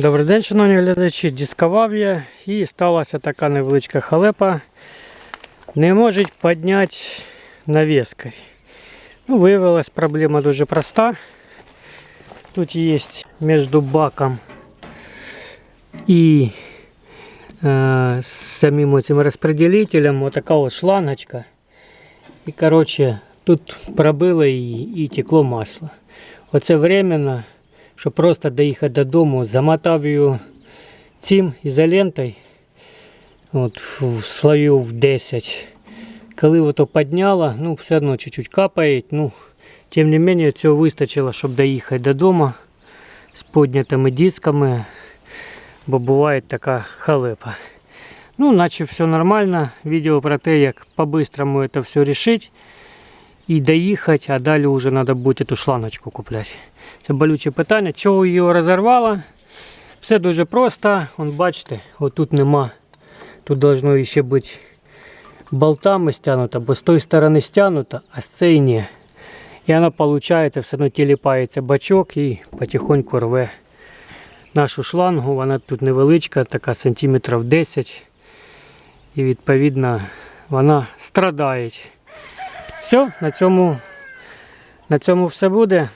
Добрий день, шановні глядачі. Дискував я і сталася така невеличка халепа. Не можуть підняти навіскою. Ну, виявилась проблема дуже проста. Тут є між баком і е, самим цим розпределителем вот така от шлангочка. І коротше, тут пробило її і текло масло. Оце временно, щоб просто доїхати додому, замотав її цим ізолентою, от, в слоїв в 10. Коли ото підняла, ну все одно чуть-чуть капає, ну, тим не менше цього вистачило, щоб доїхати додому з піднятими дисками, бо буває така халепа. Ну, наче все нормально. Відео про те, як по-бистрому це все рішити і доїхати, а далі вже треба буде ту шланочку купляти. Це болюче питання. Чого її розірвало? Все дуже просто. Вон, бачите, отут нема. Тут должно ще бути болтами стягнуто, бо з тої сторони стягнуто, а з цієї ні. І вона виходить, все одно тіліпається бачок і потихоньку рве нашу шлангу. Вона тут невеличка, така сантиметрів 10. І відповідно вона страдає. Все, на цьому, на цьому все буде.